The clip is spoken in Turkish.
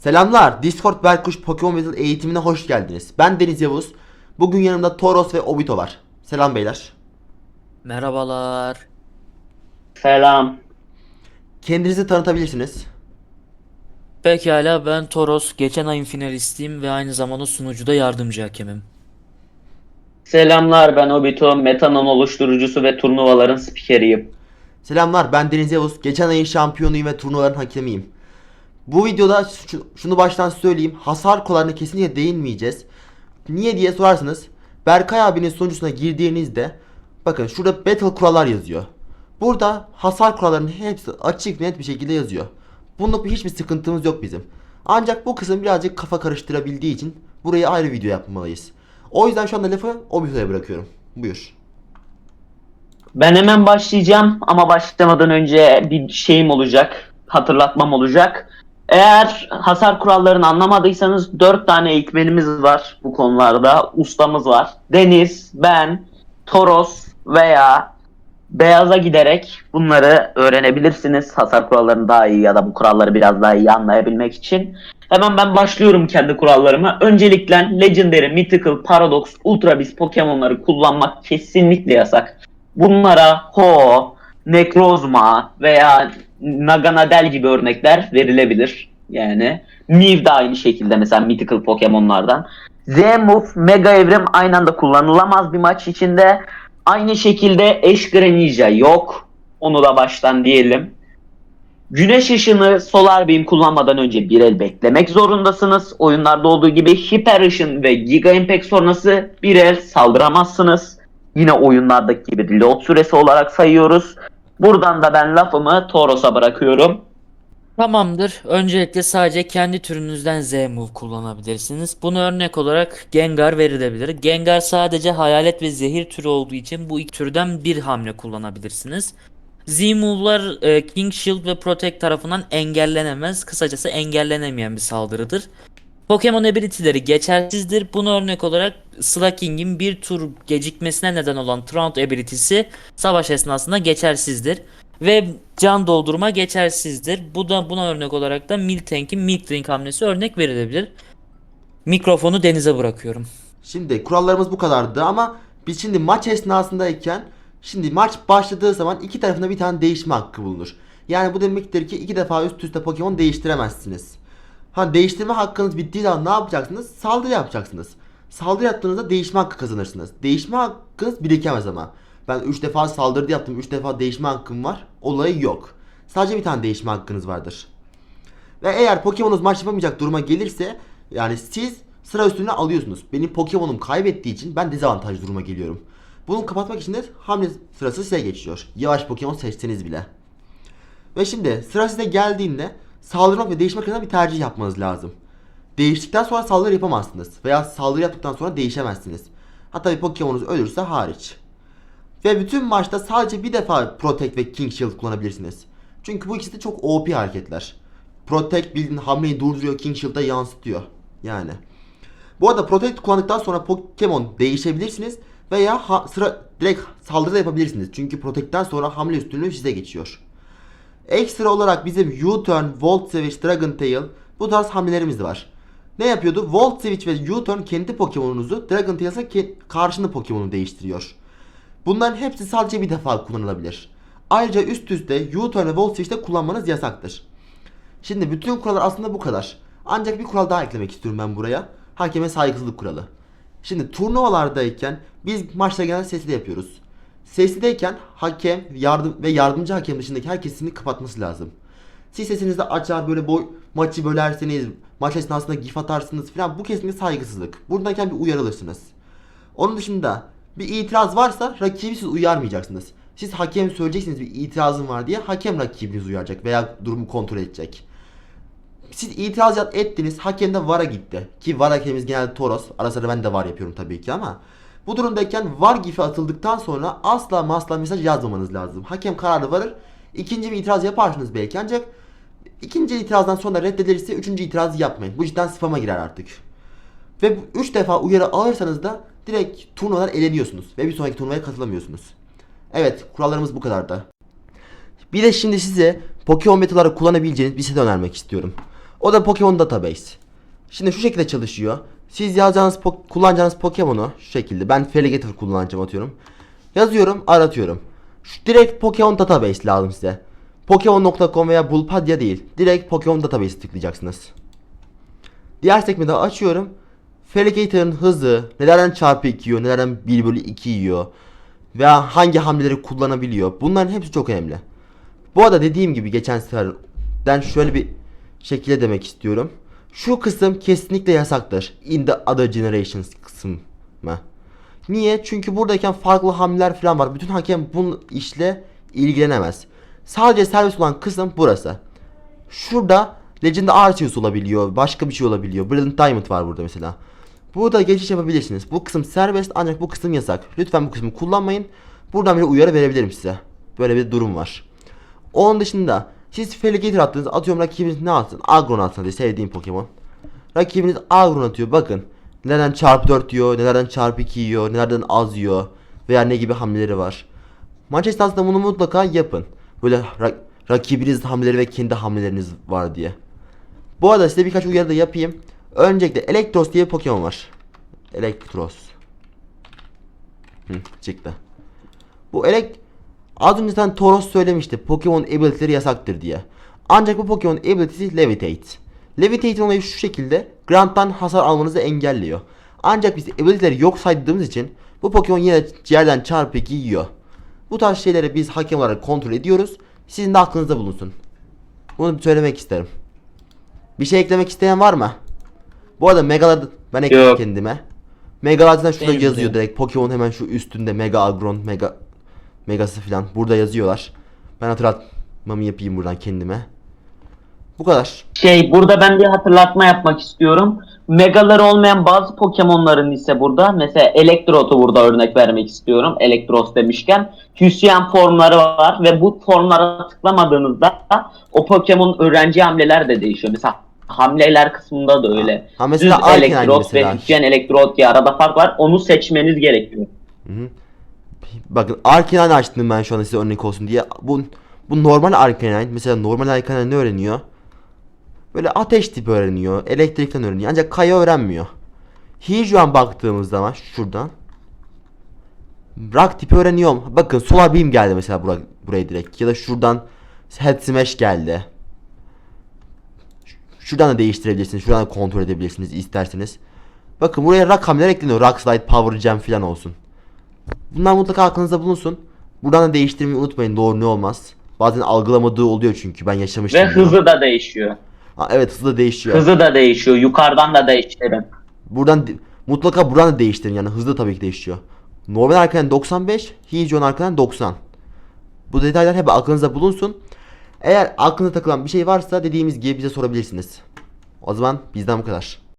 Selamlar. Discord Berkuş Pokemon Battle eğitimine hoş geldiniz. Ben Deniz Yavuz. Bugün yanımda Toros ve Obito var. Selam beyler. Merhabalar. Selam. Kendinizi tanıtabilirsiniz. Pekala ben Toros. Geçen ayın finalistiyim ve aynı zamanda sunucuda yardımcı hakemim. Selamlar ben Obito, Metanon oluşturucusu ve turnuvaların spikeriyim. Selamlar. Ben Deniz Yavuz. Geçen ayın şampiyonuyum ve turnuvaların hakemiyim. Bu videoda şu- şunu baştan söyleyeyim. Hasar kolarına kesinlikle değinmeyeceğiz. Niye diye sorarsanız Berkay abinin sunucusuna girdiğinizde bakın şurada battle kurallar yazıyor. Burada hasar kurallarının hepsi açık net bir şekilde yazıyor. Bununla hiçbir sıkıntımız yok bizim. Ancak bu kısım birazcık kafa karıştırabildiği için burayı ayrı video yapmalıyız. O yüzden şu anda lafı Obito'ya bırakıyorum. Buyur. Ben hemen başlayacağım ama başlamadan önce bir şeyim olacak, hatırlatmam olacak. Eğer hasar kurallarını anlamadıysanız 4 tane eğitmenimiz var bu konularda. Ustamız var. Deniz, ben, Toros veya Beyaz'a giderek bunları öğrenebilirsiniz. Hasar kurallarını daha iyi ya da bu kuralları biraz daha iyi anlayabilmek için. Hemen ben başlıyorum kendi kurallarıma. Öncelikle Legendary, Mythical, Paradox, Ultra Beast Pokemon'ları kullanmak kesinlikle yasak. Bunlara Ho, Necrozma veya Naganadel gibi örnekler verilebilir. Yani Mew de aynı şekilde mesela Mythical Pokemon'lardan. Z-Move, Mega Evrim aynı anda kullanılamaz bir maç içinde. Aynı şekilde Ash Greninja yok. Onu da baştan diyelim. Güneş ışını Solar Beam kullanmadan önce bir el beklemek zorundasınız. Oyunlarda olduğu gibi Hiper Işın ve Giga Impact sonrası bir el saldıramazsınız. Yine oyunlardaki gibi load süresi olarak sayıyoruz. Buradan da ben lafımı Toros'a bırakıyorum. Tamamdır. Öncelikle sadece kendi türünüzden Z-Move kullanabilirsiniz. Bunu örnek olarak Gengar verilebilir. Gengar sadece hayalet ve zehir türü olduğu için bu iki türden bir hamle kullanabilirsiniz. Z-Move'lar e, King Shield ve Protect tarafından engellenemez. Kısacası engellenemeyen bir saldırıdır. Pokemon ability'leri geçersizdir. Bunu örnek olarak Slacking'in bir tur gecikmesine neden olan Taunt ability'si savaş esnasında geçersizdir. Ve can doldurma geçersizdir. Bu da buna örnek olarak da Miltank'in Milk Drink hamlesi örnek verilebilir. Mikrofonu denize bırakıyorum. Şimdi kurallarımız bu kadardı ama biz şimdi maç esnasındayken şimdi maç başladığı zaman iki tarafında bir tane değişme hakkı bulunur. Yani bu demektir ki iki defa üst üste Pokemon değiştiremezsiniz. Ha değiştirme hakkınız bittiği zaman ne yapacaksınız? Saldırı yapacaksınız. Saldırı yaptığınızda değişme hakkı kazanırsınız. Değişme hakkınız birikemez ama. Ben 3 defa saldırı yaptım, 3 defa değişme hakkım var. Olayı yok. Sadece bir tane değişme hakkınız vardır. Ve eğer Pokemon'unuz maç yapamayacak duruma gelirse yani siz sıra üstüne alıyorsunuz. Benim Pokemon'um kaybettiği için ben dezavantajlı duruma geliyorum. Bunu kapatmak için de hamle sırası size geçiyor. Yavaş Pokemon seçseniz bile. Ve şimdi sıra size geldiğinde saldırmak ve değişmek arasında bir tercih yapmanız lazım. Değiştikten sonra saldırı yapamazsınız. Veya saldırı yaptıktan sonra değişemezsiniz. Hatta bir Pokemon'unuz ölürse hariç. Ve bütün maçta sadece bir defa Protect ve King Shield kullanabilirsiniz. Çünkü bu ikisi de çok OP hareketler. Protect bildiğin hamleyi durduruyor, King Shield'a yansıtıyor. Yani. Bu arada Protect kullandıktan sonra Pokemon değişebilirsiniz veya ha- sıra direkt saldırı da yapabilirsiniz. Çünkü Protect'ten sonra hamle üstünlüğü size geçiyor. Ekstra olarak bizim U-Turn, Volt Switch, Dragon Tail bu tarz hamlelerimiz var. Ne yapıyordu? Volt Switch ve U-Turn kendi Pokemon'unuzu, Dragon Tail ise karşında Pokemon'u değiştiriyor. Bunların hepsi sadece bir defa kullanılabilir. Ayrıca üst üste U-Turn ve Volt Switch'te kullanmanız yasaktır. Şimdi bütün kurallar aslında bu kadar. Ancak bir kural daha eklemek istiyorum ben buraya. Hakeme saygısızlık kuralı. Şimdi turnuvalardayken biz maçta genelde sesli yapıyoruz. Seslideyken hakem yardım ve yardımcı hakem dışındaki herkesin kapatması lazım. Siz sesinizi açar böyle boy, maçı bölerseniz, maç esnasında gif atarsınız falan bu kesinlikle saygısızlık. Buradayken bir uyarılırsınız. Onun dışında bir itiraz varsa rakibi siz uyarmayacaksınız. Siz hakem söyleyeceksiniz bir itirazım var diye hakem rakibinizi uyaracak veya durumu kontrol edecek. Siz itiraz ettiniz hakem de VAR'a gitti. Ki VAR hakemimiz genelde Toros. Ara ben de VAR yapıyorum tabii ki ama. Bu durumdayken VAR gifi atıldıktan sonra asla ama asla mesaj yazmamanız lazım. Hakem kararı varır. İkinci bir itiraz yaparsınız belki ancak ikinci itirazdan sonra reddedilirse üçüncü itirazı yapmayın. Bu cidden spama girer artık. Ve 3 defa uyarı alırsanız da direkt turnuvadan eleniyorsunuz. Ve bir sonraki turnuvaya katılamıyorsunuz. Evet kurallarımız bu kadardı. Bir de şimdi size Pokemon metaları kullanabileceğiniz bir site önermek istiyorum. O da Pokemon Database. Şimdi şu şekilde çalışıyor. Siz yazacağınız po- kullanacağınız Pokemon'u şu şekilde. Ben Feraligatr kullanacağım atıyorum. Yazıyorum, aratıyorum. Şu direkt Pokemon Database lazım size. Pokemon.com veya Bulbapedia değil. Direkt Pokemon Database'e tıklayacaksınız. Diğer sekmede açıyorum. Feraligator'ın hızı, nelerden çarpı 2 yiyor, nelerden 1 bölü 2 yiyor. Veya hangi hamleleri kullanabiliyor. Bunların hepsi çok önemli. Bu arada dediğim gibi geçen seferden şöyle bir şekilde demek istiyorum. Şu kısım kesinlikle yasaktır. In the other generations kısmı. Niye? Çünkü buradayken farklı hamleler falan var. Bütün hakem bu işle ilgilenemez. Sadece servis olan kısım burası. Şurada Legend Arceus olabiliyor. Başka bir şey olabiliyor. Brilliant Diamond var burada mesela. Burada geçiş yapabilirsiniz. Bu kısım serbest ancak bu kısım yasak. Lütfen bu kısmı kullanmayın. Buradan bir uyarı verebilirim size. Böyle bir durum var. Onun dışında siz Feraligatr attınız. Atıyorum rakibiniz ne atsın? Agron atsın diye sevdiğim Pokemon. Rakibiniz Agron atıyor. Bakın. Nelerden çarpı 4 yiyor, nelerden çarpı 2 yiyor, nelerden az yiyor. Veya ne gibi hamleleri var. Maç esnasında bunu mutlaka yapın. Böyle ra- rakibinizin hamleleri ve kendi hamleleriniz var diye. Bu arada size birkaç uyarı da yapayım. Öncelikle Electros diye bir Pokemon var. Electros. Hı, çıktı. Bu elek az önce sen Toros söylemişti. Pokemon ability'leri yasaktır diye. Ancak bu Pokemon ability'si Levitate. Levitate'in olayı şu şekilde Grant'tan hasar almanızı engelliyor. Ancak biz ability'leri yok saydığımız için bu Pokemon yine yerden çarpı 2 yiyor. Bu tarz şeyleri biz hakem olarak kontrol ediyoruz. Sizin de aklınızda bulunsun. Bunu söylemek isterim. Bir şey eklemek isteyen var mı? Bu arada Megalad ben ekledim Yok. kendime. Megalad'dan şurada Benim de. yazıyor direkt. Pokemon hemen şu üstünde Mega Agron, Mega Megası falan burada yazıyorlar. Ben hatırlatmamı yapayım buradan kendime. Bu kadar. Şey burada ben bir hatırlatma yapmak istiyorum. Megaları olmayan bazı Pokemon'ların ise burada mesela Elektrot'u burada örnek vermek istiyorum. Elektros demişken Hüsyen formları var ve bu formlara tıklamadığınızda o Pokemon öğrenci hamleler de değişiyor. Mesela hamleler kısmında da öyle. Ha, mesela Düz Arcanine Elektrot ve. Hüsyen Elektrot diye arada fark var. Onu seçmeniz gerekiyor. Bakın Arcanine açtım ben şu anda size örnek olsun diye. Bu bu normal Arcanine. Mesela normal Arcanine ne öğreniyor? Böyle ateş tipi öğreniyor. Elektrikten öğreniyor. Ancak Kaya öğrenmiyor. Hijuan baktığımız zaman şuradan. Rock tipi öğreniyor. Bakın Solar Beam geldi mesela bura, buraya direkt. Ya da şuradan Head Smash geldi. Şuradan da değiştirebilirsiniz. Şuradan da kontrol edebilirsiniz isterseniz. Bakın buraya rock hamleler ekleniyor. Rock Slide, Power Jam falan olsun. Bunlar mutlaka aklınızda bulunsun. Buradan da değiştirmeyi unutmayın. Doğru ne olmaz. Bazen algılamadığı oluyor çünkü ben yaşamıştım. Ve bunu. hızı da değişiyor. Ha, evet hızı da değişiyor. Hızı da değişiyor. Yukarıdan da değiştirin. Buradan mutlaka buradan da değiştirin yani hızlı tabii ki değişiyor. Normal arkadan 95, Hijon arkadan 90. Bu detaylar hep aklınızda bulunsun. Eğer aklınıza takılan bir şey varsa dediğimiz gibi bize sorabilirsiniz. O zaman bizden bu kadar.